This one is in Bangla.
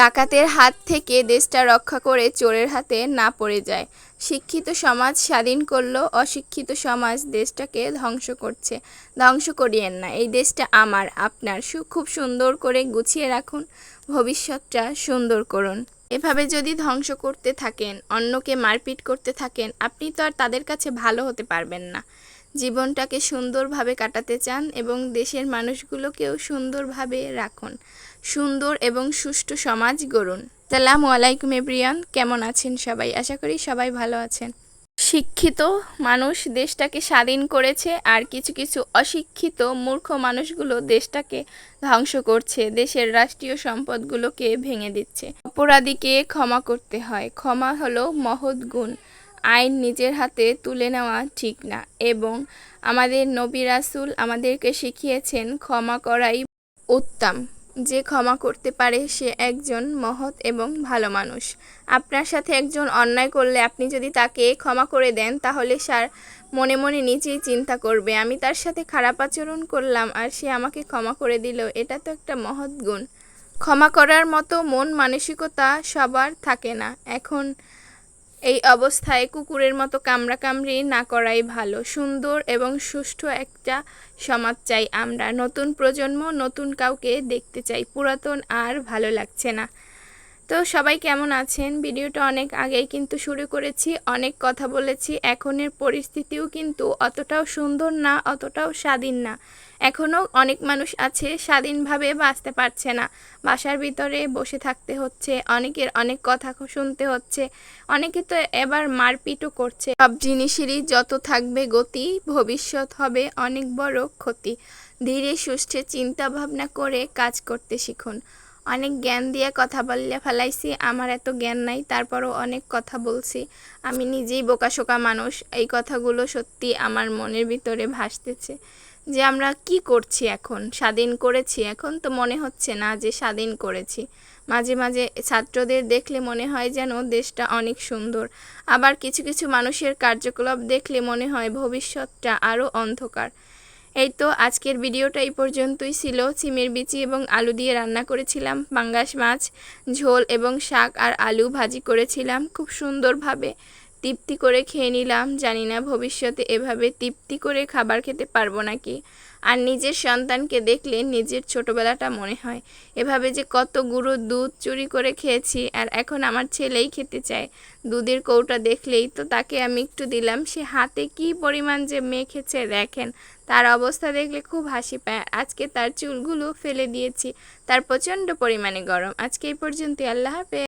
ডাকাতের হাত থেকে দেশটা রক্ষা করে চোরের হাতে না পড়ে যায়। শিক্ষিত সমাজ স্বাধীন করল, অশিক্ষিত সমাজ দেশটাকে ধ্বংস করছে। ধ্বংস করিয়েন না, এই দেশটা আমার, আপনার। খুব সুন্দর করে গুছিয়ে রাখুন, ভবিষ্যৎটা সুন্দর করুন। এভাবে যদি ধ্বংস করতে থাকেন, অন্যকে মারপিট করতে থাকেন, আপনি তো আর তাদের কাছে ভালো হতে পারবেন না। জীবনটাকে সুন্দরভাবে কাটাতে চান এবং দেশের মানুষগুলোকেও সুন্দরভাবে রাখুন। সুন্দর এবং সুষ্ঠু সমাজ গড়ুন। সালামু আলাইকুম এভরিয়ান, কেমন আছেন সবাই? আশা করি সবাই ভালো আছেন। শিক্ষিত মানুষ দেশটাকে স্বাধীন করেছে আর কিছু কিছু অশিক্ষিত মূর্খ মানুষগুলো দেশটাকে ধ্বংস করছে। দেশের রাষ্ট্রীয় সম্পদগুলোকে ভেঙে দিচ্ছে। অপরাধীকে ক্ষমা করতে হয়। ক্ষমা হলো মহৎ গুণ। আইন নিজের হাতে তুলে নেওয়া ঠিক না এবং আমাদের নবী রাসূল আমাদেরকে শিখিয়েছেন ক্ষমা করাই উত্তম। যে ক্ষমা করতে পারে সে একজন মহৎ এবং ভালো মানুষ। আপনার সাথে একজন অন্যায় করলে আপনি যদি তাকে ক্ষমা করে দেন, তাহলে সার মনে মনে নিজেই চিন্তা করবে, আমি তার সাথে খারাপ আচরণ করলাম আর সে আমাকে ক্ষমা করে দিল। এটা তো একটা মহৎ গুণ। ক্ষমা করার মতো মন মানসিকতা সবার থাকে না। এখন এই অবস্থায় কুকুরের মতো কামড়াকামড়ি না করাই ভালো। সুন্দর এবং সুষ্ঠু একটা সমাজ চাই আমরা। নতুন প্রজন্ম, নতুন কাউকে দেখতে চাই। পুরাতন আর ভালো লাগছে না। তো সবাই কেমন আছেন? ভিডিওটা অনেক আগেই কিন্তু শুরু করেছি, অনেক কথা বলেছি। এখনের পরিস্থিতিও কিন্তু অতটাও সুন্দর না, অতটাও স্বাধীন না। এখনও অনেক মানুষ আছে, স্বাধীনভাবে বাঁচতে পারছে না। বাসার ভিতরে বসে থাকতে হচ্ছে, অনেকের অনেক কথা শুনতে হচ্ছে, অনেকে তো এবার মারপিটও করছে। সব জিনিসেরই যত থাকবে গতি, ভবিষ্যৎ হবে অনেক বড় ক্ষতি। ধীরে সুস্থে চিন্তা ভাবনা করে কাজ করতে শিখুন। অনেক জ্ঞান দিয়ে কথা বললে ফেলাইছি, আমার এত জ্ঞান নাই, তারপরও অনেক কথা বলছি। আমি নিজেই বোকাশোকা মানুষ, এই কথাগুলো সত্যি আমার মনের ভিতরে ভাসতেছে। যে আমরা কি করছি এখন? স্বাধীন করেছি এখন তো মনে হচ্ছে না যে স্বাধীন করেছি। মাঝে মাঝে ছাত্রদের দেখলে মনে হয় যেন দেশটা অনেক সুন্দর। আবার কিছু কিছু মানুষের কার্যকলাপ দেখলে মনে হয় ভবিষ্যৎটা আরও অন্ধকার। এই তো আজকের ভিডিওটা এই পর্যন্তই ছিল। সিমের বিচি এবং আলু দিয়ে রান্না করেছিলাম পাঙ্গাস মাছ, ঝোল এবং শাক আর আলু ভাজি করেছিলাম, খুব সুন্দরভাবে তৃপ্তি করে খেয়ে নিলাম। জানি না ভবিষ্যতে এভাবে তৃপ্তি করে খাবার খেতে পারব নাকি। আর নিজের সন্তানকে দেখলে নিজের ছোটবেলাটা মনে হয়। এভাবে যে কত গুঁড়ো দুধ চুরি করে খেয়েছি আর এখন আমার ছেলেই খেতে চায়। দুধের কৌটা দেখলেই তো তাকে আমি একটু দিলাম। সে হাতে কি পরিমাণ যে মেখেছে দেখেন তার অবস্থা দেখলে খুব হাসি পায়। আজকে তার চুলগুলো ফেলে দিয়েছি। তার প্রচণ্ড পরিমাণে গরম। আজকে এই পর্যন্ত আল্লাহ হাফেজ।